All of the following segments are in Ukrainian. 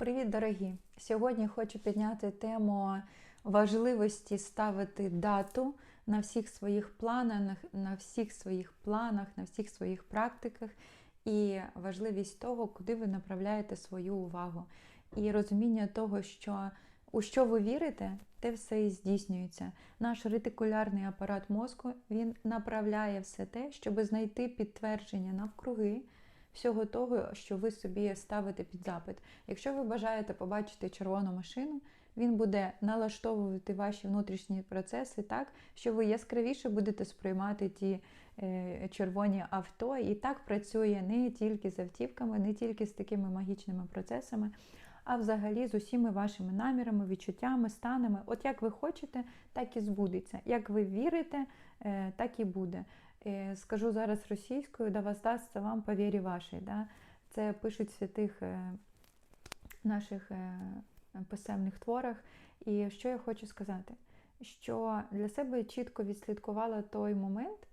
Привіт, дорогі! Сьогодні хочу підняти тему важливості ставити дату на всіх своїх планах, на всіх своїх планах, на всіх своїх практиках і важливість того, куди ви направляєте свою увагу. І розуміння того, що у що ви вірите, те все і здійснюється. Наш ретикулярний апарат мозку він направляє все те, щоб знайти підтвердження навкруги всього того, що ви собі ставите під запит. Якщо ви бажаєте побачити червону машину, він буде налаштовувати ваші внутрішні процеси так, що ви яскравіше будете сприймати ті е, червоні авто. І так працює не тільки з автівками, не тільки з такими магічними процесами, а взагалі з усіма вашими намірами, відчуттями, станами. От як ви хочете, так і збудеться. Як ви вірите, е, так і буде. Е, Скажу зараз російською, да воздасться вам по вірі вашій. Да? Це пишуть в святих е, наших е, писемних творах. І що я хочу сказати? Що для себе чітко відслідкувала той момент,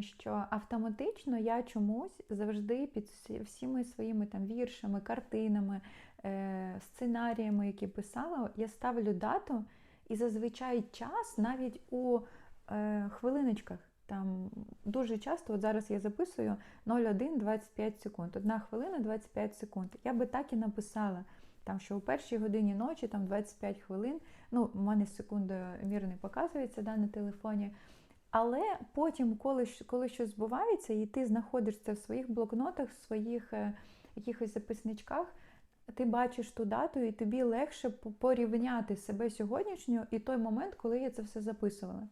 що автоматично я чомусь завжди під всіми своїми там віршами, картинами, сценаріями, які писала, я ставлю дату і зазвичай час навіть у хвилиночках. Там дуже часто, от зараз я записую 0,1-25 секунд. Одна хвилина 25 секунд. Я би так і написала, там, що у першій годині ночі там 25 хвилин. Ну, у мене секундомір не показується да, на телефоні. Але потім, коли, коли щось збувається, і ти знаходиш це в своїх блокнотах, в своїх е, якихось записничках, ти бачиш ту дату, і тобі легше порівняти себе сьогоднішнього і той момент, коли я це все записувала.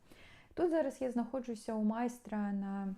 Тут зараз я знаходжуся у майстра на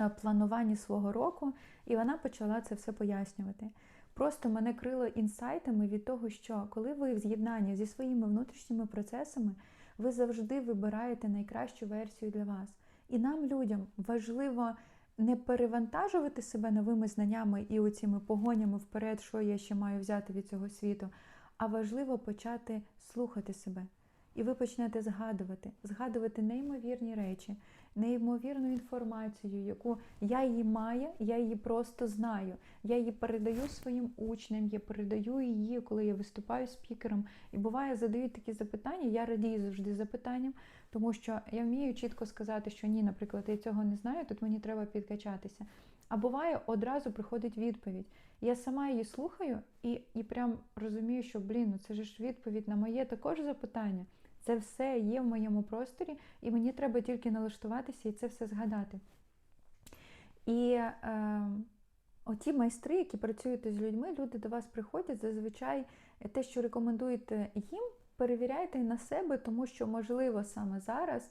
е, плануванні свого року, і вона почала це все пояснювати. Просто мене крило інсайтами від того, що коли ви в з'єднанні зі своїми внутрішніми процесами, ви завжди вибираєте найкращу версію для вас. І нам, людям, важливо не перевантажувати себе новими знаннями і оціми погонями вперед, що я ще маю взяти від цього світу, а важливо почати слухати себе. І ви почнете згадувати, згадувати неймовірні речі, неймовірну інформацію, яку я її маю, я її просто знаю. Я її передаю своїм учням, я передаю її, коли я виступаю спікером. І буває, задають такі запитання. Я радію завжди запитанням, тому що я вмію чітко сказати, що ні, наприклад, я цього не знаю, тут мені треба підкачатися. А буває, одразу приходить відповідь. Я сама її слухаю і, і прям розумію, що блін, ну це ж відповідь на моє також запитання. Це все є в моєму просторі, і мені треба тільки налаштуватися і це все згадати. І е, оті майстри, які працюють з людьми, люди до вас приходять зазвичай те, що рекомендуєте їм, перевіряйте на себе, тому що, можливо, саме зараз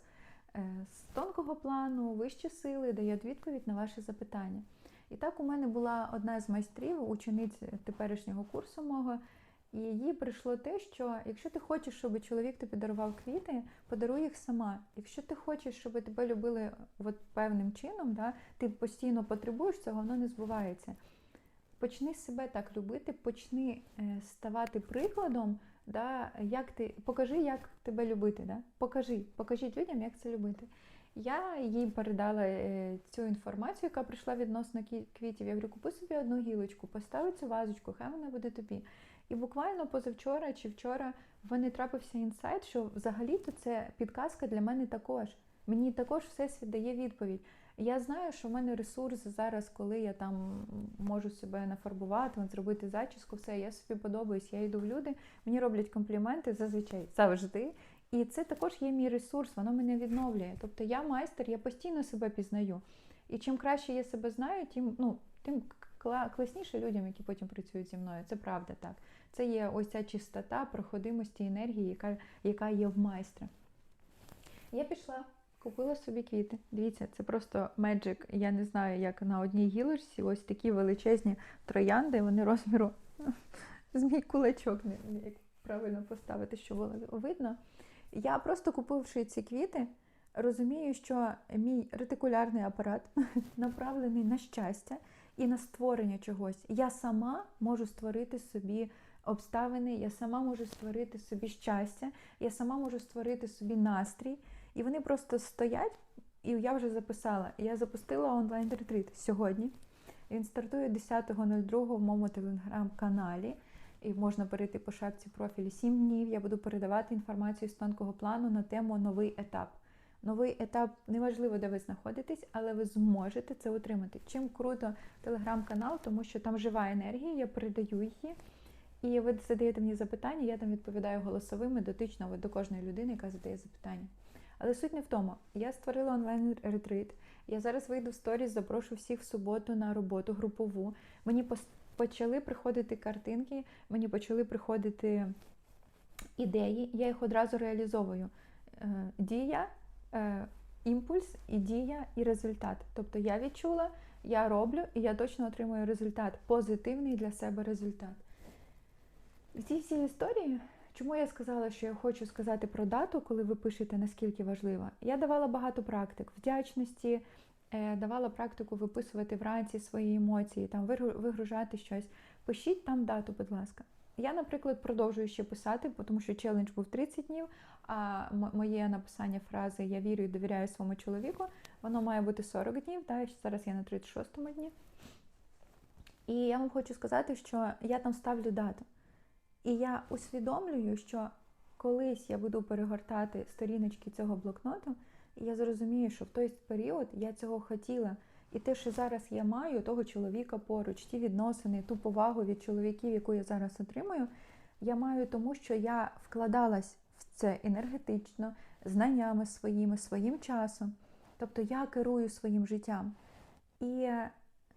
е, з тонкого плану вищі сили дають відповідь на ваше запитання. І так у мене була одна з майстрів, учениць теперішнього курсу мого, і їй прийшло те, що якщо ти хочеш, щоб чоловік тобі дарував квіти, подаруй їх сама. Якщо ти хочеш, щоб тебе любили от певним чином, да, ти постійно потребуєш цього, воно не збувається. Почни себе так любити, почни е, ставати прикладом, да, як ти, покажи, як тебе любити. Да? Покажи, покажіть людям, як це любити. Я їй передала е, цю інформацію, яка прийшла відносно квітів. Я говорю, купи собі одну гілочку, постав цю вазочку, хай вона буде тобі. І буквально позавчора чи вчора в мене трапився інсайт, що взагалі-то це підказка для мене також. Мені також всесвіт дає відповідь. Я знаю, що в мене ресурс зараз, коли я там можу себе нафарбувати, зробити зачіску, все, я собі подобаюсь, я йду в люди, мені роблять компліменти зазвичай завжди. І це також є мій ресурс, воно мене відновлює. Тобто я майстер, я постійно себе пізнаю. І чим краще я себе знаю, тим, ну, тим класніше людям, які потім працюють зі мною. Це правда так. Це є ось ця чистота проходимості енергії, яка, яка є в майстра. Я пішла, купила собі квіти. Дивіться, це просто меджик. Я не знаю, як на одній гілочці, ось такі величезні троянди, вони розміру з мій кулачок, як правильно поставити, щоб було видно. Я просто купивши ці квіти, розумію, що мій ретикулярний апарат направлений на щастя і на створення чогось. Я сама можу створити собі обставини, я сама можу створити собі щастя, я сама можу створити собі настрій. І вони просто стоять, і я вже записала. Я запустила онлайн-ретрит сьогодні. Він стартує 10.02 в моєму телеграм-каналі. і можна перейти по шапці профілі 7 днів. Я буду передавати інформацію з тонкого плану на тему новий етап. Новий етап неважливо, де ви знаходитесь, але ви зможете це отримати. Чим круто телеграм-канал, тому що там жива енергія, я передаю її. І ви задаєте мені запитання, я там відповідаю голосовими дотично до кожної людини, яка задає запитання. Але суть не в тому. Я створила онлайн-ретрит. Я зараз вийду в сторіс, запрошу всіх в суботу на роботу групову. Мені почали приходити картинки, мені почали приходити ідеї, я їх одразу реалізовую. Е, дія, імпульс, і дія, і результат. Тобто я відчула, я роблю, і я точно отримую результат, позитивний для себе результат. В цій всій історії, чому я сказала, що я хочу сказати про дату, коли ви пишете, наскільки важлива, я давала багато практик вдячності, е, давала практику виписувати вранці свої емоції, там вигружати щось. Пишіть там дату, будь ласка. Я, наприклад, продовжую ще писати, тому що челендж був 30 днів, а моє написання фрази Я вірю і довіряю своєму чоловіку, воно має бути 40 днів. Да? Зараз я на 36-му дні. І я вам хочу сказати, що я там ставлю дату. І я усвідомлюю, що колись я буду перегортати сторіночки цього блокноту, і я зрозумію, що в той період я цього хотіла. І те, що зараз я маю, того чоловіка поруч, ті відносини, ту повагу від чоловіків, яку я зараз отримую, я маю тому, що я вкладалась в це енергетично, знаннями своїми, своїм часом. Тобто я керую своїм життям. І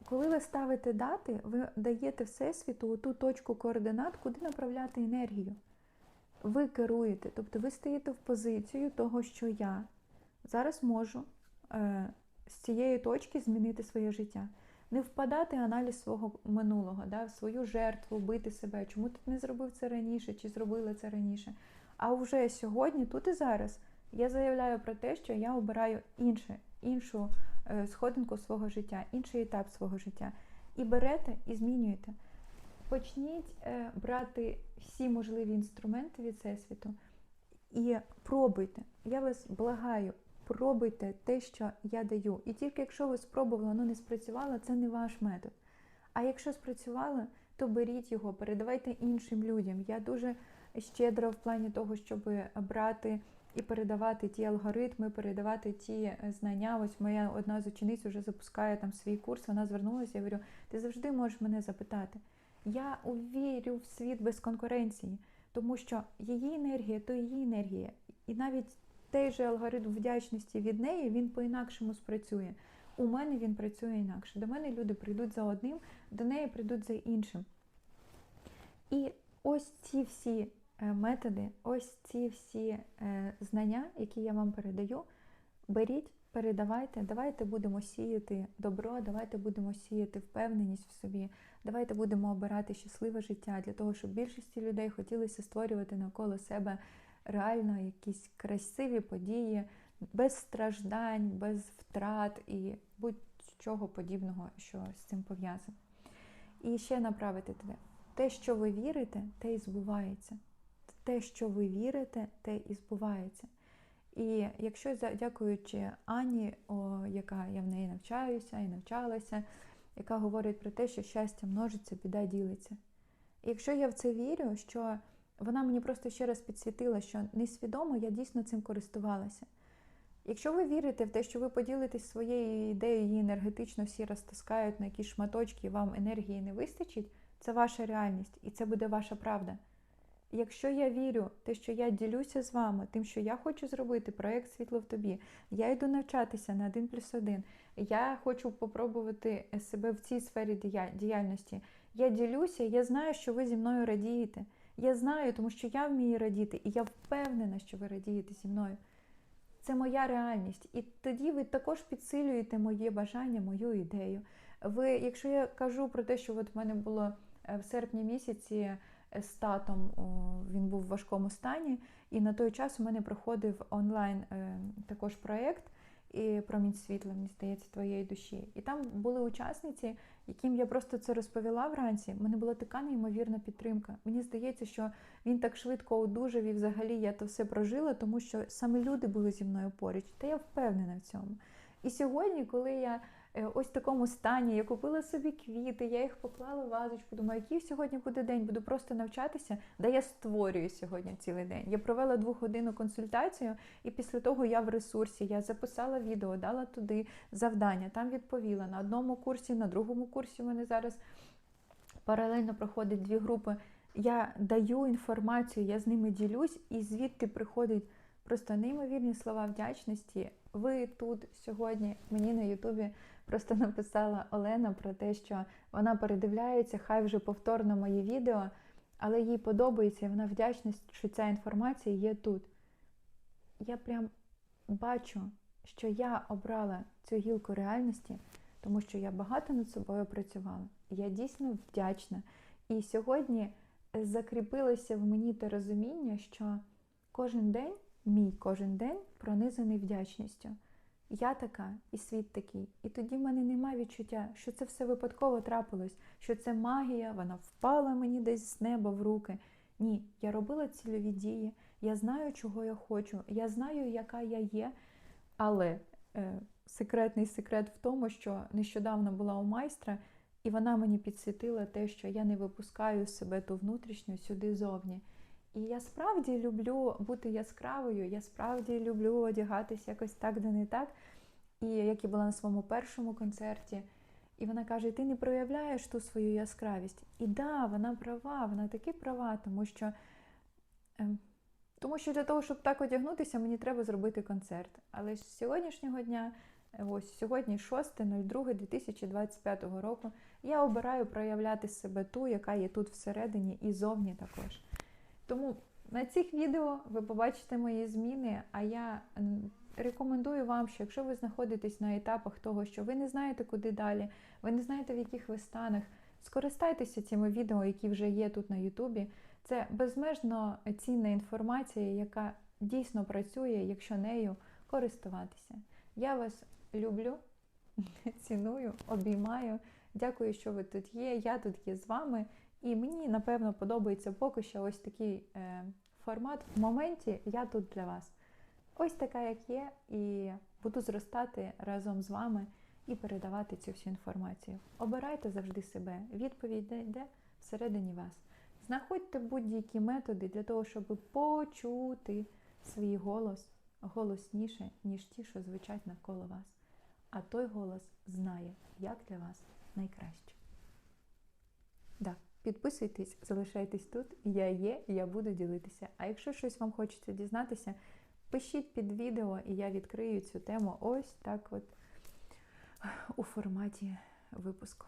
коли ви ставите дати, ви даєте Всесвіту ту точку координат, куди направляти енергію. Ви керуєте, тобто ви стоїте в позицію того, що я зараз можу е, цієї точки змінити своє життя. Не впадати в аналіз свого минулого, да, в свою жертву, бити себе, чому ти не зробив це раніше, чи зробила це раніше. А вже сьогодні, тут і зараз, я заявляю про те, що я обираю інше, іншу Е, сходинку свого життя, інший етап свого життя. І берете і змінюєте. Почніть е, брати всі можливі інструменти від всесвіту і пробуйте. Я вас благаю, пробуйте те, що я даю. І тільки якщо ви спробували, воно не спрацювало, це не ваш метод. А якщо спрацювало, то беріть його, передавайте іншим людям. Я дуже щедра в плані того, щоб брати і передавати ті алгоритми, передавати ті е, знання. Ось моя одна з учениць вже запускає там свій курс. Вона звернулася. Я говорю, ти завжди можеш мене запитати. Я увірю в світ без конкуренції, тому що її енергія то її енергія. І навіть той же алгоритм вдячності від неї він по-інакшому спрацює. У мене він працює інакше. До мене люди прийдуть за одним, до неї прийдуть за іншим. І ось ці всі Е, методи, ось ці всі е, знання, які я вам передаю, беріть, передавайте, давайте будемо сіяти добро, давайте будемо сіяти впевненість в собі, давайте будемо обирати щасливе життя для того, щоб більшості людей хотілося створювати навколо себе реально якісь красиві події, без страждань, без втрат і будь-чого подібного, що з цим пов'язано. І ще направити тебе. Те, що ви вірите, те і збувається те, що ви вірите, те і збувається. І якщо, дякуючи Ані, о, яка я в неї навчаюся і навчалася, яка говорить про те, що щастя множиться, біда ділиться. І якщо я в це вірю, що вона мені просто ще раз підсвітила, що несвідомо я дійсно цим користувалася. Якщо ви вірите в те, що ви поділитесь своєю ідеєю, її енергетично всі розтаскають на якісь шматочки, і вам енергії не вистачить, це ваша реальність, і це буде ваша правда. Якщо я вірю, те, що я ділюся з вами, тим, що я хочу зробити проєкт світло в тобі, я йду навчатися на 1 плюс 1, я хочу попробувати себе в цій сфері діяльності. Я ділюся, я знаю, що ви зі мною радієте. Я знаю, тому що я вмію радіти, і я впевнена, що ви радієте зі мною. Це моя реальність. І тоді ви також підсилюєте моє бажання, мою ідею. Ви, якщо я кажу про те, що от в мене було е, в серпні місяці з татом він був в важкому стані, і на той час у мене проходив онлайн е, також проєкт і промінь світла, мені здається, твоєї душі. І там були учасниці, яким я просто це розповіла вранці. в мене була така неймовірна підтримка. Мені здається, що він так швидко одужав і взагалі я то все прожила, тому що саме люди були зі мною поруч. Та я впевнена в цьому. І сьогодні, коли я ось в такому стані. Я купила собі квіти, я їх поклала в вазочку. Думаю, який сьогодні буде день, буду просто навчатися. Да я створюю сьогодні цілий день. Я провела двохгодинну консультацію, і після того я в ресурсі. Я записала відео, дала туди завдання, там відповіла на одному курсі, на другому курсі. Мене зараз паралельно проходить дві групи. Я даю інформацію, я з ними ділюсь, і звідти приходять просто неймовірні слова вдячності. Ви тут сьогодні мені на Ютубі просто написала Олена про те, що вона передивляється, хай вже повторно мої відео, але їй подобається і вона вдячна, що ця інформація є тут. Я прям бачу, що я обрала цю гілку реальності, тому що я багато над собою працювала. Я дійсно вдячна. І сьогодні закріпилося в мені те розуміння, що кожен день, мій кожен день пронизаний вдячністю. Я така і світ такий. І тоді в мене немає відчуття, що це все випадково трапилось, що це магія, вона впала мені десь з неба в руки. Ні, я робила цільові дії, я знаю, чого я хочу, я знаю, яка я є. Але е, секретний секрет в тому, що нещодавно була у майстра, і вона мені підсвітила те, що я не випускаю себе ту внутрішню сюди зовні. І я справді люблю бути яскравою, я справді люблю одягатись якось так, де не так. І як я була на своєму першому концерті, і вона каже: ти не проявляєш ту свою яскравість. І да, вона права, вона таки права, тому що, ем, тому що для того, щоб так одягнутися, мені треба зробити концерт. Але з сьогоднішнього дня, е, ось сьогодні 6.02.2025 року, я обираю проявляти себе ту, яка є тут всередині і зовні також. Тому на цих відео ви побачите мої зміни, а я рекомендую вам, що якщо ви знаходитесь на етапах того, що ви не знаєте, куди далі, ви не знаєте, в яких ви станах, скористайтеся цими відео, які вже є тут на Ютубі. Це безмежно цінна інформація, яка дійсно працює, якщо нею користуватися. Я вас люблю, ціную, обіймаю. Дякую, що ви тут є. Я тут є з вами. І мені, напевно, подобається поки що ось такий е, формат. В моменті я тут для вас. Ось така, як є, і буду зростати разом з вами і передавати цю всю інформацію. Обирайте завжди себе. Відповідь де- йде всередині вас. Знаходьте будь-які методи для того, щоб почути свій голос голосніше, ніж ті, що звучать навколо вас. А той голос знає, як для вас найкраще. Да. Підписуйтесь, залишайтесь тут. Я є, я буду ділитися. А якщо щось вам хочеться дізнатися, пишіть під відео, і я відкрию цю тему ось так от у форматі випуску.